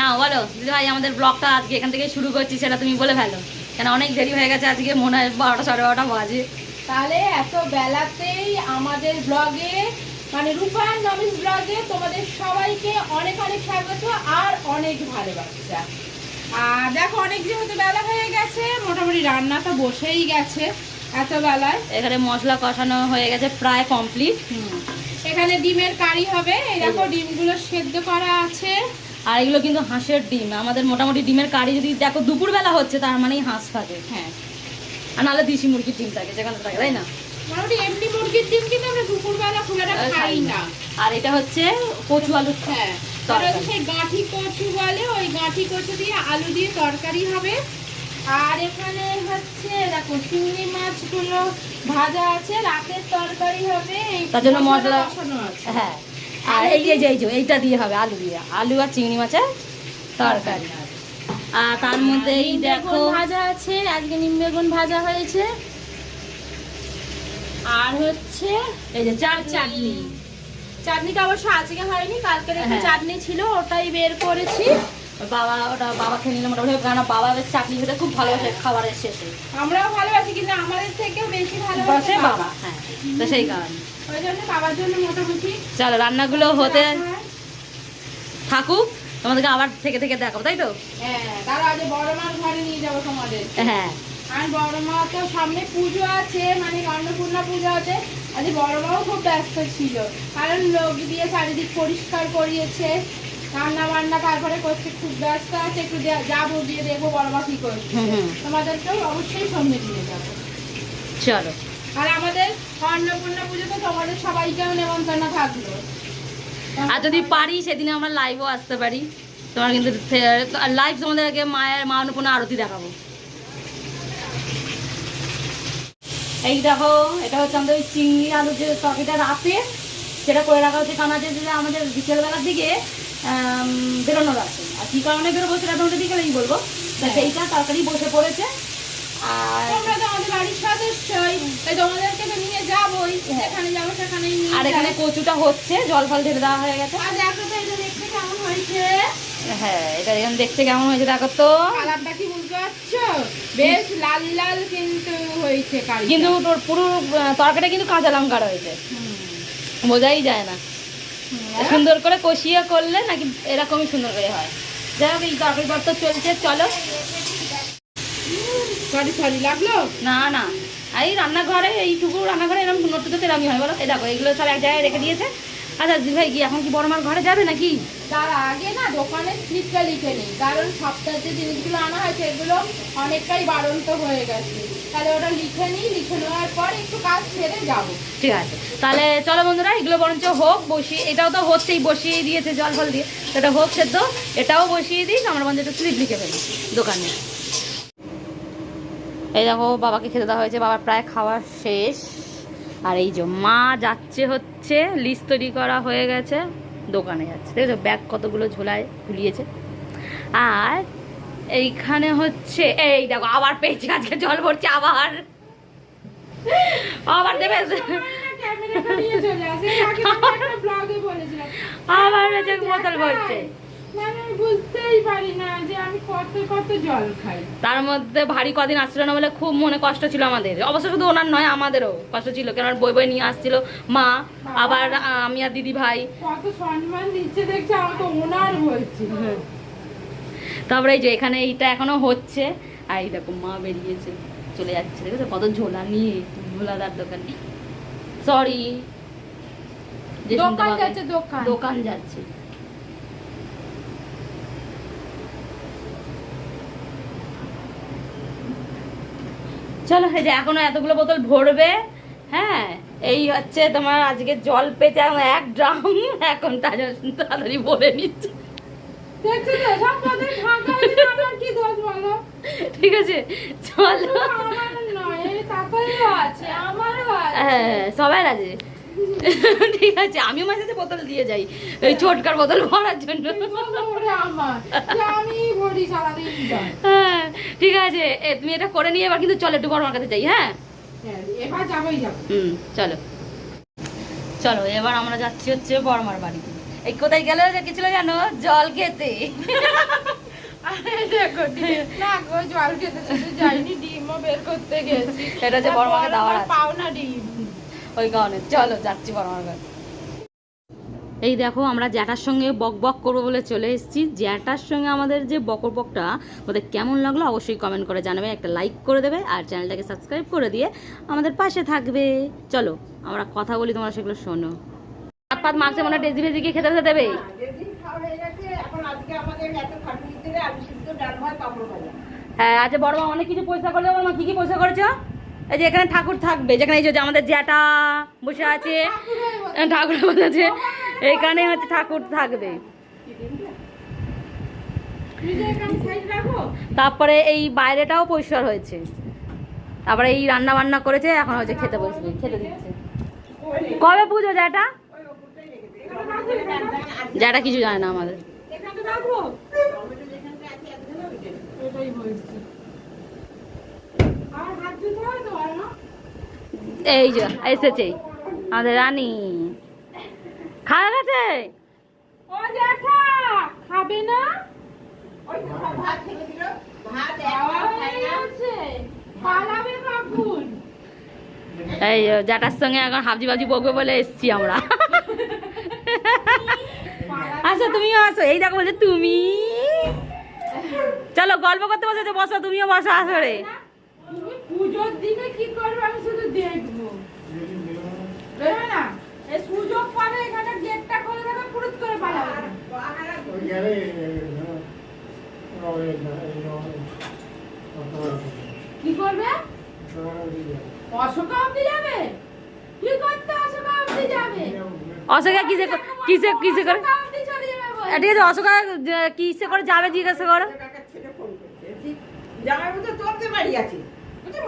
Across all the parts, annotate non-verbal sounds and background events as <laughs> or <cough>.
না বলো দিদি ভাই আমাদের ব্লগটা আজকে এখান থেকে শুরু করছি সেটা তুমি বলে ফেলো। কেন অনেক দেরি হয়ে গেছে আজকে মনে হয় বারোটা সাড়ে বারোটা বাজে। তাহলে এত বেলাতেই আমাদের ব্লগে মানে রূপায়ণ নমিস ব্লগে তোমাদের সবাইকে অনেক অনেক স্বাগত আর অনেক ভালোবাসা। আর দেখো অনেক যেহেতু বেলা হয়ে গেছে মোটামুটি রান্না তো বসেই গেছে এত বেলায়। এখানে মশলা কষানো হয়ে গেছে প্রায় কমপ্লিট এখানে ডিমের কারি হবে এই দেখো ডিমগুলো সেদ্ধ করা আছে। আর এগুলো কিন্তু হাঁসের ডিম। আমাদের মোটামুটি ডিমের কারি যদি দেখো দুপুরবেলা হচ্ছে তার মানেই হাঁস থাকে। হ্যাঁ। আর নাহলে দেশি মুরগির ডিম থাকে যেখানে থাকে তাই না? মোটামুটি এমনি মুরগির ডিম কিন্তু আমরা দুপুরবেলা খুব একটা খাই না। আর এটা হচ্ছে কচু আলু হ্যাঁ। সেই গাঁঠি কচু বলে ওই গাঁঠি কচু দিয়ে আলু দিয়ে তরকারি হবে। আর এখানে হচ্ছে দেখো চিংড়ি মাছগুলো ভাজা আছে রাতের তরকারি হবে তার জন্য মশলা হ্যাঁ। আর এই যে এই যে এইটা দিয়ে হবে আলু দিয়ে। আলু আর চিংড়ি মাছের তরকারি। আর তার মধ্যে এই দেখো বেগুন ভাজা আছে আজকে নিম বেগুন ভাজা হয়েছে। আর হচ্ছে এই যে চার চাটনি। চাটনিটা অবশ্য আজকে হয়নি কালকে একটু হ্যাঁ। চাটনি ছিল ওটাই বের করেছি। বাবা ওটা বাবা খেয়ে নিলে মোটামুটি কারণ বাবা বেশ চাটনি খেতে খুব ভালোবাসে খাবারের শেষে। আমরাও ভালোবাসি কিন্তু আমাদের থেকেও বেশি ভালোবাসে বাবা হ্যাঁ তো সেই কারণে। ওই জন্য বাবার জন্য মোটামুটি চলো রান্নাগুলো হতে থাকুক। তোমাদেরকে আবার থেকে থেকে দেখাবো তাই তো? হ্যাঁ। তারা আজ বড় মার ঘরে নিয়ে যাব তোমাদের হ্যাঁ আর বড় মা তো সামনে পুজো আছে মানে অন্নপূর্ণা পুজো আছে আজ বড় মাও খুব ব্যস্ত ছিল কারণ লোক দিয়ে চারিদিক পরিষ্কার করিয়েছে রান্না বান্না তারপরে করছে খুব ব্যস্ত আছে একটু যাব গিয়ে দেখব বড় মা কি করছে তোমাদেরকেও অবশ্যই সঙ্গে নিয়ে যাব। চলো। আর আমাদের অন্নপূর্ণা পুজোতে তোমাদের সবাইকেও নেমন্তন্ন থাকল। আর যদি পারি সেদিনে আমরা লাইভও আসতে পারি। তোমার কিন্তু লাইভ তোমাদেরকে মায়ের মা অন্নপূর্ণা আরতি দেখাবো। এই দেখো এটা হচ্ছে আমাদের ওই চিংড়ি আলু যে তরকারিটা রাতে সেটা করে রাখা হচ্ছে কারণ আছে যে আমাদের বিকেলবেলার দিকে বেরোনোর আছে আর কী কারণে বেরোবো সেটা তোমাদের বিকেলেই বলব। তা হ্যাঁ। সেইটা তরকারি বসে পড়েছে আর তোমরা তো আমাদের বাড়ির সদস্যই তাই তোমাদেরকে তো নিয়ে যাবোই যেখানে যাব সেখানেই নিয়ে আর এখানে কচুটা হচ্ছে জল ফল ঢেলে দেওয়া হয়ে গেছে। হয়েছে? হ্যাঁ এটা এখন দেখতে কেমন হয়েছে দেখো তো। কালারটা কি বুঝতে পারছ? বেশ লাল লাল কিন্তু হয়েছে কিন্তু তোর পুরো তরকারিটা কিন্তু কাঁচা লঙ্কা রয়েছে বোঝাই যায় না। সুন্দর করে কষিয়ে করলে নাকি এরকমই সুন্দর করে হয়। যাই হোক এই তরকারি পত্র চলছে চলো। সরি সরি লাগল? না না। আর এই রান্নাঘরে এইটুকু রান্নাঘরে এরকম নটু তো এরকমই হয় বলো? এই দেখো এগুলো সব এক জায়গায় রেখে দিয়েছে। আচ্ছা দিদি ভাই কি এখন কি বড় ঘরে যাবে নাকি? তার আগে না দোকানে স্লিপটা লিখে নিই কারণ সপ্তাহে যে জিনিসগুলো আনা হয়েছে এগুলো অনেকটাই বাড়ন্ত হয়ে গেছে। তাহলে ওটা লিখে নিই লিখে নেওয়ার পর একটু কাজ ছেড়ে যাব। ঠিক আছে। তাহলে চলো বন্ধুরা এগুলো বরঞ্চ হোক বসিয়ে এটাও তো হচ্ছেই বসিয়ে দিয়েছে জল ফল দিয়ে। সেটা হোক সেদ্ধ এটাও বসিয়ে দিই আমরা বরঞ্চ একটু স্লিপ লিখে ফেলি দোকানে। এই দেখো বাবাকে খেতে দেওয়া হয়েছে। বাবার প্রায় খাওয়া শেষ। আর এই যে মা যাচ্ছে হচ্ছে লিস্ট তৈরি করা হয়ে গেছে দোকানে যাচ্ছে। দেখেছ ব্যাগ কতগুলো ঝোলায় ঝুলিয়েছে আর এইখানে হচ্ছে এই দেখো আবার পেয়েছি আজকে জল ভরছে আবার। আবার দেবে। আবার বোতল ভরছে। বুঝতেই পারি না যে আমি কত কত জল খাই। তার মধ্যে ভারী কদিন আসছিল না বলে খুব মনে কষ্ট ছিল আমাদের। অবশ্য শুধু ওনার নয় আমাদেরও কষ্ট ছিল। কেন বই বই নিয়ে আসছিল মা আবার আমি আর দিদি ভাই। কত সম্মান দিচ্ছে দেখছে আমাকে ওনার বলছে। তারপরে এই যে এখানে এইটা এখনও হচ্ছে। আর এই দেখো মা বেরিয়েছে চলে যাচ্ছে। দেখেছ কত ঝোলা নিয়ে ঝোলাদার দোকান। সরি দোকান যাচ্ছে দোকান। দোকান যাচ্ছে। চলো এই যে এখনও এতগুলো বোতল ভরবে। হ্যাঁ এই হচ্ছে তোমার আজকে জল পেতে এক ড্রাম। এখন তাড়াতাড়ি ভরে নিচ্ছে। বলো? ঠিক আছে চলো। হ্যাঁ সবাই আছে। <laughs> ঠিক আছে আমিও মাঝে মাঝে বোতল দিয়ে যাই ওই ছোটকার বোতল ভরার জন্য। যে আমি। <laughs> হ্যাঁ ঠিক আছে এ, তুমি এটা করে নিয়ে এবার কিন্তু চলো একটু বড় কাছে যাই হ্যাঁ? হ্যাঁ, হুম চলো। চলো এবার আমরা যাচ্ছি হচ্ছে বড়মার বাড়িতে এই কোথায় গেল কি ছিল জানো? জল খেতে। <laughs> আরে দেখো ডিম- না গো জল খেতে যাইনি ডিমও বের করতে গেছি। এটা হচ্ছে বড় মাকে দেওয়ার। পাওনা ডিম। ওই কারণে চলো যাচ্ছি বড় মার কাছে এই দেখো আমরা জ্যাঠার সঙ্গে বক বক করব বলে চলে এসেছি। জ্যাঠার সঙ্গে আমাদের যে বকর বকটা ওদের কেমন লাগল অবশ্যই কমেন্ট করে জানাবে। একটা লাইক করে দেবে আর চ্যানেলটাকে সাবস্ক্রাইব করে দিয়ে আমাদের পাশে থাকবে। চলো আমরা কথা বলি তোমরা সেগুলো শোনো। হাত পাত মাখছে মনে হয় ডেজি ভেজি গিয়ে খেতে খেতে দেবে হয়ে। হ্যাঁ আচ্ছা বড় মা অনেক কিছু পয়সা করলে মা কি কি পয়সা করেছ? এই যে এখানে ঠাকুর থাকবে, যেখানে এই যে আমাদের জ্যাঠা বসে আছে ঠাকুর বসে আছে, এখানে হচ্ছে ঠাকুর থাকবে। তারপরে এই বাইরেটাও পরিষ্কার হয়েছে। তারপরে এই রান্না বান্না করেছে, এখন হচ্ছে খেতে বসবে, খেতে দিচ্ছে। কবে পুজো জ্যাঠা? জ্যাঠা কিছু জানে না আমাদের এখানে রাখব টমেটো যেখানটা আছে, একখানা ওইটা। ওটাই বলছি আর হাত ধুতে হয় তো আর না এই যে এসেছে। আমাদের রানী। খাওয়া গেছে? ও জ্যাঠা খাবে না? ওই ভাত দিল। ভাত পালাবে কখন? এই জ্যাঠার সঙ্গে এখন হাবজি বাবজি বকবে বলে এসছি আমরা। আচ্ছা তুমিও আসো। এই দেখো বলছে তুমি? চলো গল্প করতে বসেছো বসো তুমিও বসো আসরে তুমি পুজোর দিনে কি করবে আমি শুধু দেখব। বেরোবে না? এই সুযোগ পাবে এখানে গেটটা খুলে দেবে পুরুত করে পালাবে। বাহারা ওই গেলে, ওই, কি করবে? অশোকা অব্দি যাবে? কি করতে অশোকা অব্দি যাবে? অশোকা কিসে কিসে কিসে করে ঠিক আছে অশোকা কিসে করে যাবে জিজ্ঞাসা করো। জামাইবাবু তো তোর বাড়ি আছে।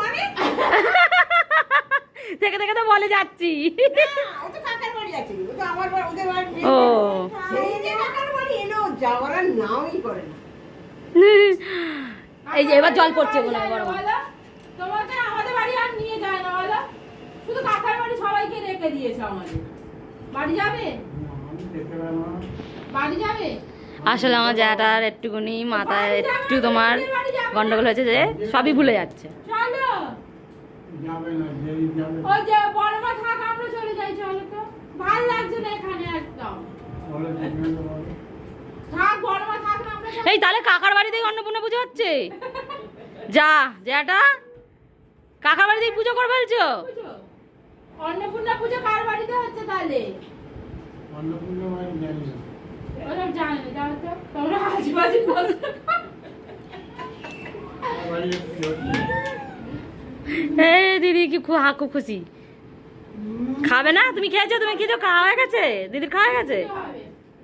মানে? <laughs> থেকে থেকে তো বলে যাচ্ছি ও তো কাকার বাড়ি আছে। ও তো আমার বাড়ি- ওদের বাড়ি নেই। ও সেই যে কাকার বাড়ি এলো, যাওয়ার আর নামই করে না। এই যে এবার জল পড়ছে মনে হয় বড় তোমাকে আমাদের বাড়ি আর নিয়ে যায় না বলো শুধু কাকার বাড়ি সবাইকে রেখে দিয়েছে আমাদের বাড়ি যাবে বাড়ি যাবে আসলে আমার জ্যাঠার একটুকুনি মাথায় একটু তোমার গন্ডগোল হয়েছে যে সবই ভুলে যাচ্ছে। এই তাহলে কাকার বাড়িতেই অন্নপূর্ণা পুজো হচ্ছে? <laughs> যা জ্যাঠা কাকার বাড়িতেই পুজো করবে বলছো? অন্নপূর্ণা পুজো কার বাড়িতে হচ্ছে তাহলে? অন্নপূর্ণা। ওসব জানে না জানো তো? তোমরা হাজিবাজি বলছো আমার বাড়ি একটু হচ্ছে। এই দিদি কি খুব হা খুব খুশি? খাবে না? তুমি খেয়েছো? তুমি খেয়েছো? খাওয়া হয়ে গেছে? দিদির খাওয়া হয়ে গেছে?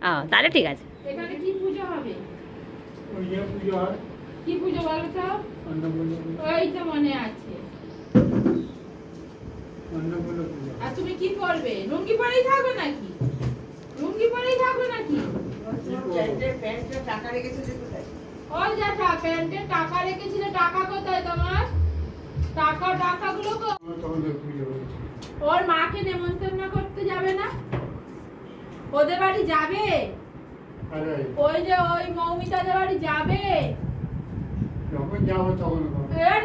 ও তাহলে ঠিক আছে। এখানে কি পুজো হবে? ওই যে পুজো কি পুজো বলো তো? ওই তো মনে আছে। আর তুমি কি করবে? লুঙ্গি পরেই থাকবে নাকি? লুঙ্গি পরেই থাকবে নাকি? টাকা কোথায়? ওই দেখা প্যান্টে টাকা রেখেছিলে টাকা কোথায় তোমার? টাকা টাকাগুলো কো- আমার তখন তো পুজো হয়েছে। ওর মাকে নেমন্তন্ন করতে যাবে না? ওদের বাড়ি যাবে? ওই যে ওই মৌমিতাদের বাড়ি যাবে?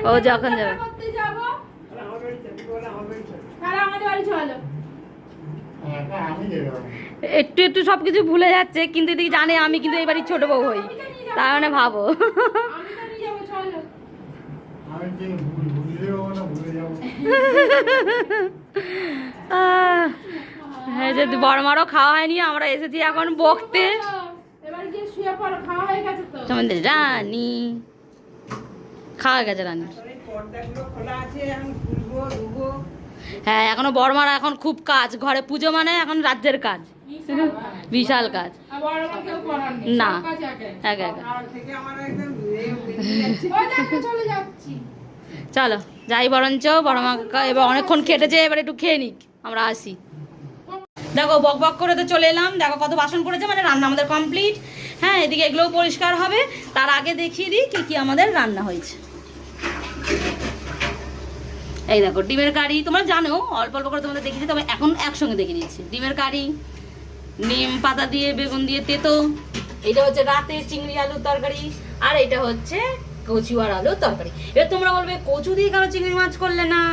ও যখন। করতে যাব। তাহলে আমাদের বাড়ি চলো। আমি যেতে একটু একটু সবকিছু ভুলে যাচ্ছে কিন্তু এদিকে জানে আমি কিন্তু এই বাড়ির ছোট বউ হই। তার মানে ভাবো। আমি যে ভুল- ভুলে যাব না ভুলে যাব আহ, এই যে বড় মারও খাওয়া হয়নি আমরা এসেছি এখন বকতে। তোমাদের রানী। খাওয়া গেছে রানী। হ্যাঁ এখনও বড় মারা এখন খুব কাজ ঘরে পুজো মানে এখন রাজ্যের কাজ। বিশাল কাজ। না। একা। <laughs> চলো যাই বরঞ্চ বড় মা এবার অনেকক্ষণ খেটেছে এবার একটু খেয়ে নিক আমরা আসি। দেখো বক বক করে তো চলে এলাম দেখো কত বাসন পড়েছে মানে রান্না আমাদের কমপ্লিট হ্যাঁ এদিকে এগুলোও পরিষ্কার হবে তার আগে দেখিয়ে দিই কী কী আমাদের রান্না হয়েছে। এই দেখো ডিমের কারি তোমরা জানো অল্প অল্প করে তোমাদের দেখিয়েছি তবে এখন একসঙ্গে দেখে নিচ্ছি ডিমের কারি নিম পাতা দিয়ে, বেগুন দিয়ে, তেতো। এটা হচ্ছে রাতে চিংড়ি আলুর তরকারি, আর এটা হচ্ছে কচু আর আলুর তরকারি। এবার তোমরা বলবে, কচু দিয়ে কেন চিংড়ি মাছ করলে না?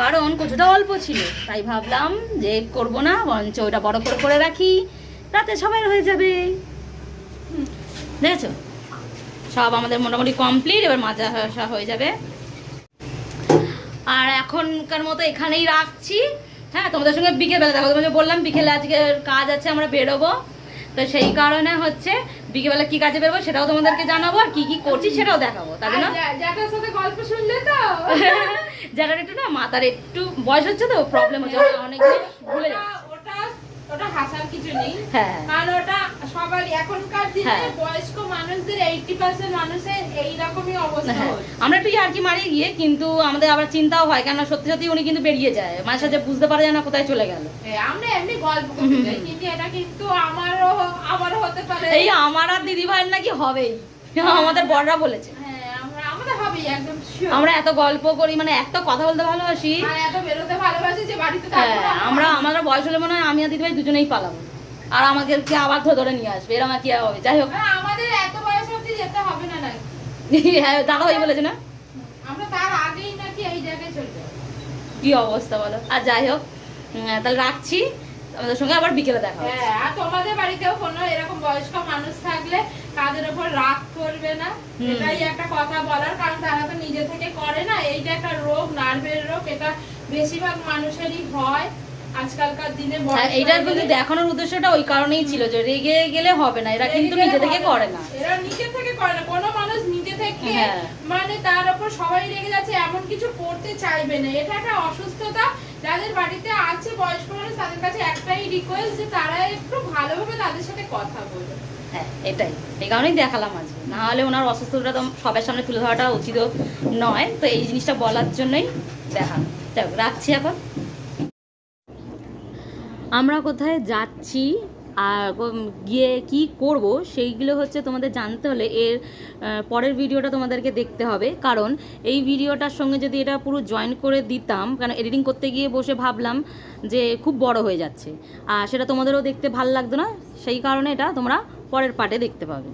কারণ কচুটা অল্প ছিল, তাই ভাবলাম যে করব না, বরঞ্চ ওটা বড় করে করে রাখি, রাতে সবাই হয়ে যাবে। দেখেছ? সব আমাদের মোটামুটি কমপ্লিট এবার মাজা হয়ে যাবে। আর এখনকার মতো এখানেই রাখছি। হ্যাঁ তোমাদের সঙ্গে বিকেলবেলা দেখো তোমাকে বললাম বিকেলে আজকে কাজ আছে আমরা বেরোবো। তো সেই কারণে হচ্ছে বিকেলবেলা কি কাজে বেরোবো সেটাও তোমাদেরকে জানাব আর কি কি করছি সেটাও দেখাবো তাই না? সাথে গল্প শুনলে তো। <laughs> যারা একটু না মাথার একটু বয়স হচ্ছে তো প্রবলেম হচ্ছে অনেক ভুলে যাচ্ছে। হাসার কিছু নেই। হ্যাঁ। কারণ ওটা সবার এখনকার দিনে হ্যাঁ। বয়স্ক মানুষদের এইটি পার্সেন্ট মানুষের এইরকমই অবস্থা হ্যাঁ। আমরা একটু আর কি মারি গিয়ে কিন্তু আমাদের আবার চিন্তাও হয় কেন সত্যি সত্যি উনি কিন্তু বেরিয়ে যায়। মাঝে সাথে বুঝতে পারে যায় না কোথায় চলে গেল। আমরা এমনি গল্প করতে যাই কিন্তু এটা কিন্তু আমারও আমারও হতে পারে। এই আমার আর দিদি ভাইয়ের নাকি হবেই। আমাদের বড়রা বলেছে হ্যাঁ আমরা আমাদের হবেই একদম sure। আমরা এত গল্প করি মানে এত কথা বলতে ভালোবাসি। হ্যাঁ না। আমরা বয়স হলে মনে হয় আমি আর দিদি ভাই দুজনেই পালাবো। আর আমাদেরকে আবার ধরে নিয়ে আসবে এরকম কি হবে। যাই হোক। আর আমাদের এত বয়স অবধি যেতে হবে না <laughs> হ্যাঁ দাদা ভাই বলেছে না? আমরা তার আগেই নাকি এই জায়গায় চলে যাব। কি অবস্থা বলো? আর যাই হোক তাহলে রাখছি। আমাদের সঙ্গে আবার বিকেলে দেখা হবে হ্যাঁ আর তোমাদের বাড়িতেও কোনো এরকম বয়স্ক মানুষ থাকলে তাদের উপর রাগ করবে না। এটাই একটা কথা বলার কারণ তারা তো নিজে থেকে করে না। এইটা একটা রোগ নার্ভের রোগ এটা বেশিরভাগ মানুষেরই হয় আজকালকার দিনে হ্যাঁ, এইটার কিন্তু দেখানোর উদ্দেশ্যটা ওই কারণেই ছিল যে রেগে গেলে হবে না এরা কিন্তু নিজে থেকে করে না। এরা নিজে থেকে করে না। কোনো মানুষ নিজে থেকে হ্যাঁ। মানে তার উপর সবাই রেগে যাচ্ছে এমন কিছু করতে চাইবে না। এটা একটা অসুস্থতা। যাদের বাড়িতে আছে বয়স্ক মানুষ তাদের কাছে একটাই রিকোয়েস্ট যে তারা একটু ভালোভাবে তাদের সাথে কথা বলবে হ্যাঁ এটাই। এই কারণেই দেখালাম আজকে। না হলে ওনার অসুস্থতা তো সবার সামনে তুলে ধরাটা উচিত নয়। তো এই জিনিসটা বলার জন্যই দেখানো যাক, রাখছি এখন। আমরা কোথায় যাচ্ছি আর গিয়ে কি করব সেইগুলো হচ্ছে তোমাদের জানতে হলে এর পরের ভিডিওটা তোমাদেরকে দেখতে হবে। কারণ এই ভিডিওটার সঙ্গে যদি এটা পুরো জয়েন করে দিতাম, কারণ এডিটিং করতে গিয়ে বসে ভাবলাম যে খুব বড় হয়ে যাচ্ছে। আর সেটা তোমাদেরও দেখতে ভালো লাগতো না, সেই কারণে এটা তোমরা পরের পার্টে দেখতে পাবে।